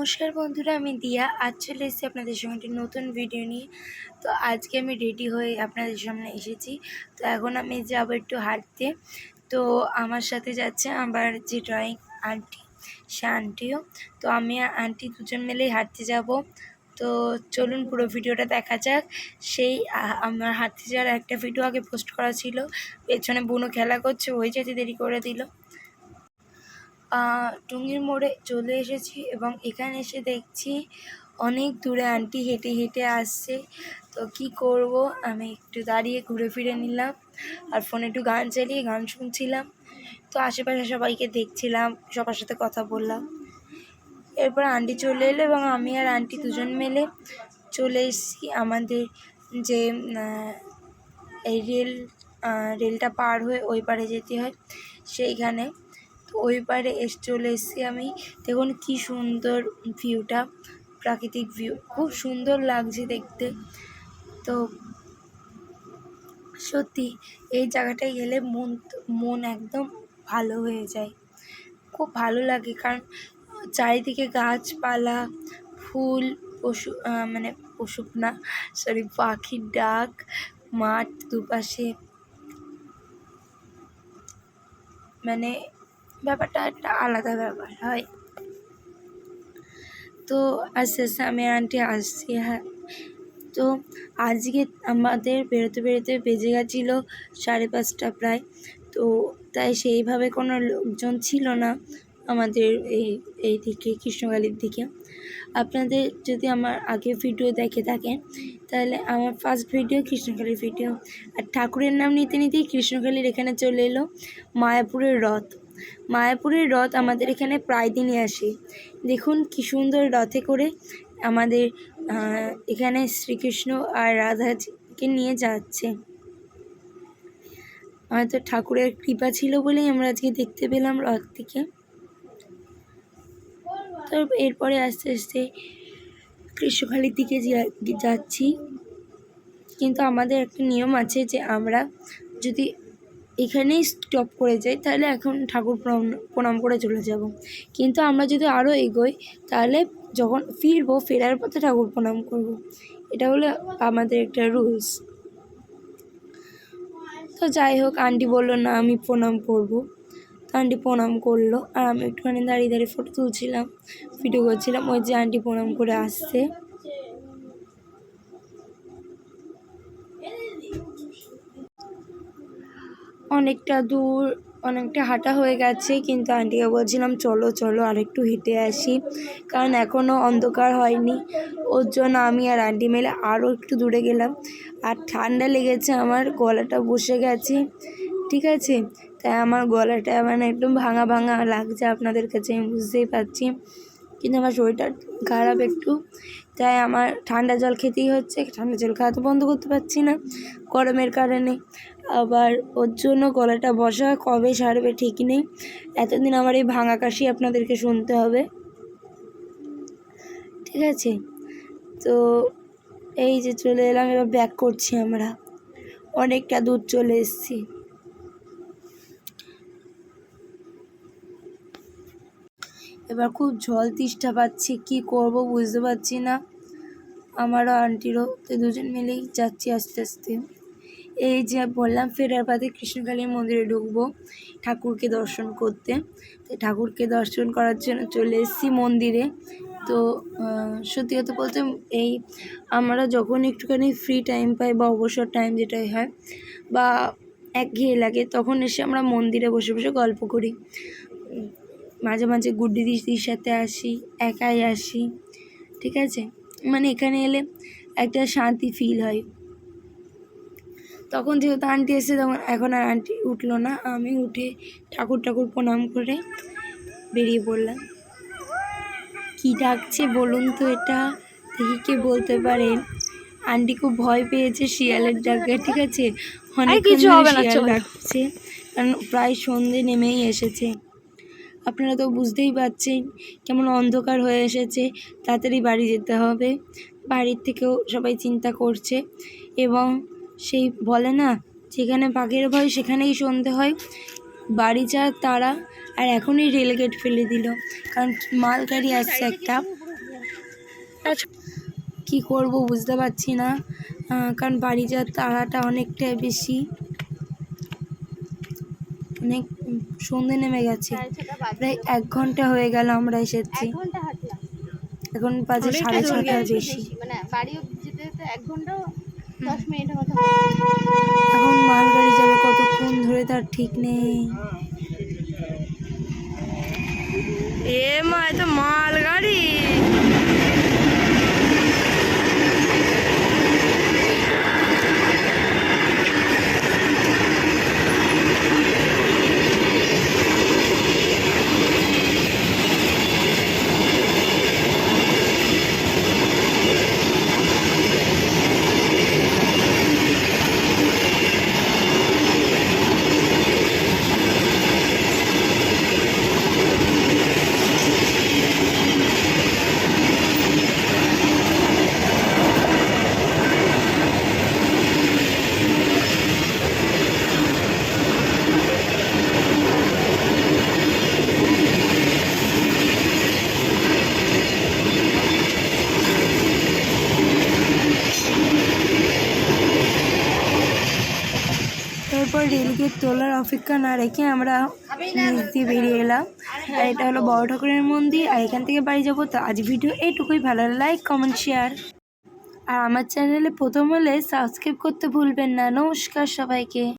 নমস্কার বন্ধুরা, আমি দিয়া। আজ চলে এসেছি আপনাদের সঙ্গে একটি নতুন ভিডিও নিয়ে। তো আজকে আমি রেডি হয়ে আপনাদের সামনে এসেছি। তো এখন আমি যাব একটু হাঁটতে। তো আমার সাথে যাচ্ছে আমার যে ড্রয়িং আন্টি সে আন্টিও। তো আমি আন্টি দুজন মিলেই হাঁটতে যাব। তো চলুন পুরো ভিডিওটা দেখা যাক। সেই আমার হাঁটতে যাওয়ার একটা ভিডিও আগে পোস্ট করা ছিল। পেছনে বুনো খেলা করছে, ওই যেতে দেরি করে দিল। টুঙ্গির মোড়ে চলে এসেছি এবং এখানে এসে দেখছি অনেক দূরে আন্টি হেঁটে হেঁটে আসছে। তো কি করব? আমি একটু দাঁড়িয়ে ঘুরে ফিরে নিলাম আর ফোনে একটু গান চালিয়ে গান শুনছিলাম। তো আশেপাশে সবাইকে দেখছিলাম, সবার সাথে কথা বললাম। এরপর আন্টি চলে এলো এবং আমি আর আন্টি দুজন মিলে চলে এসেছি আমাদের যে এই রেল রেলটা পার হয়ে ওই পারে যেতে হয়। সেইখানে তো ওই পারে এসে চলে এসেছি আমি। দেখুন কি সুন্দর ভিউটা প্রাকৃতিক ভিউ খুব সুন্দর লাগছে দেখতে। তো সত্যি, এই জায়গাটায় গেলে মন মন একদম ভালো হয়ে যায়। খুব ভালো লাগে কারণ চারিদিকে গাছপালা, ফুল, পশু মানে পশু না সরি পাখির ডাক, মাঠ দুপাশে। মানে ব্যাপারটা একটা আলাদা ব্যাপার, হয়। তো আস্তে আস্তে আমি আন্টি আসছি হ্যাঁ। তো আজকে আমাদের বেরোতে বেরোতে বেজে গেছিল সাড়ে পাঁচটা প্রায়। তো তাই সেইভাবে কোনো লোকজন ছিল না আমাদের এই এই দিকে, কৃষ্ণকালীর দিকে। আপনাদের যদি আমার আগের ভিডিও দেখে থাকেন, তাহলে আমার ফার্স্ট ভিডিও কৃষ্ণকালীর ভিডিও আর ঠাকুরের নাম নিতে নিতেই কৃষ্ণকালীর এখানে চলে এলো, মায়াপুরের রথ। মায়াপুরের রথ আমাদের এখানে প্রায় দিনই আসে। দেখুন কি সুন্দর রথে করে আমাদের এখানে শ্রীকৃষ্ণ আর রাধাকে নিয়ে যাচ্ছে। হয়তো ঠাকুরের কৃপা ছিল বলেই আমরা আজকে দেখতে পেলাম রথটিকে তো এরপরে আস্তে আস্তে কৃষ্ণখালির দিকে যাচ্ছি। কিন্তু আমাদের একটা নিয়ম আছে যে আমরা যদি এখানেই স্টপ করে যাই, তাহলে এখন ঠাকুর প্রণাম প্রণাম করে চলে যাব। কিন্তু আমরা যদি আরও এগোই, তাহলে যখন ফিরবো, ফেরার পথে ঠাকুর প্রণাম করব। এটা হলো আমাদের একটা রুলস তো যাই হোক, আন্টি বলল, না, আমি প্রণাম করব। তো আন্টি প্রণাম করল, আর আমি একটুখানি দাঁড়িয়ে দাঁড়িয়ে ফটো তুলছিলাম ভিডিও করছিলাম, ওই যে আন্টি প্রণাম করে আসছে। অনেকটা দূর, অনেকটা হাঁটা হয়ে গেছে, কিন্তু আন্টিকে বলছিলাম, চলো চলো আর একটু হেঁটে আসি। কারণ এখনও অন্ধকার হয়নি। ওর জন্য আমি আর আন্টি মিলে আরও একটু দূরে গেলাম। আর ঠান্ডা লেগেছে আমার, গলাটা বসে গেছে, ঠিক আছে? তাই আমার গলাটা মানে একদম ভাঙা ভাঙা লাগছে আপনাদের কাছে, আমি বুঝতেই পারছি। কিন্তু আমার শরীরটা খারাপ একটু, তাই আমার ঠান্ডা জল খেতেই হচ্ছে। ঠান্ডা জল খাওয়া তো বন্ধ করতে পারছি না, গরমের কারণে। আবার ওর জন্য গলাটা বসা কবে সারবে ঠিক নেই। এতদিন আমার এই ভাঙা কাশি আপনাদেরকে শুনতে হবে। ঠিক আছে? তো এই যে চলে এলাম, এবার ব্যাক করছি আমরা। অনেকটা দূর চলে এসেছি। এবার খুব জল তেষ্টা পাচ্ছি, কি করব বুঝতে পারছি না। আমারও আন্টিরও তো দুজন মিলেই যাচ্ছি আস্তে আস্তে। এই যে বললাম, ফেরার পথে কৃষ্ণকালীর মন্দিরে ঢুকবো, ঠাকুরকে দর্শন করতে। তো ঠাকুরকে দর্শন করার জন্য চলে এসেছি মন্দিরে। তো সত্যি কথা বলতে এই আমরা যখন একটুখানি ফ্রি টাইম পাই বা অবসর টাইম যেটাই হয় বা একঘেয়ে লাগে, তখন এসে আমরা মন্দিরে বসে বসে গল্প করি। মাঝে মাঝে গুড্ডি দিদির সাথে আসি, একাই আসি, ঠিক আছে? মানে এখানে এলে একটা শান্তি ফিল হয়। তখন যেহেতু আন্টি এসে তখন এখন আর আন্টি উঠল না আমি উঠে ঠাকুর ঠাকুর প্রণাম করে বেরিয়ে পড়লাম। কী ডাকছে বলুন তো এটা? দেখি কে বলতে পারেন আন্টি খুব ভয় পেয়েছে শিয়ালের ডাকে ঠিক আছে? অনেক কিছু হবে না, ডাকছে কারণ প্রায় সন্ধে নেমেই এসেছে। আপনারা তো বুঝতেই পারছেন কেমন অন্ধকার হয়ে এসেছে তাড়াতাড়ি বাড়ি যেতে হবে। বাড়ির থেকেও সবাই চিন্তা করছে এবং সেই বলে না যেখানে বাঘের ভয় সেখানেই সন্ধে হয়। বাড়ি যাওয়ার তারা আর এখনই রেলগেট ফেলে দিল। কারণ মালগাড়ি আসছে একটা। কি করব বুঝতে পারছি না। কারণ বাড়ি যাওয়ার তাড়াটা অনেকটাই বেশি। অনেক সন্ধে নেমে গেছে। প্রায় এক ঘণ্টা হয়ে গেল আমরা এসেছি। এখন বাজে সাড়ে ছটা বেশি। মানে বাড়ি যেতে যেতে এক ঘণ্টা দশ মিনিটের মতো এখন মালগাড়ি যাবে কতক্ষণ ধরে তার ঠিক নেই। এ মা এত মালগাড়ি রেলগেট অপেক্ষা না রেখে আমরা দিয়ে বেরিয়ে এলাম। আর এটা হলো বড় ঠাকুরের মন্দির, আর এখান থেকে বাড়ি যাব। তো আজ ভিডিও এইটুকুই ভালো লাইক কমেন্ট শেয়ার আর আমার চ্যানেলে প্রথম হলে সাবস্ক্রাইব করতে ভুলবেন না। নমস্কার সবাইকে।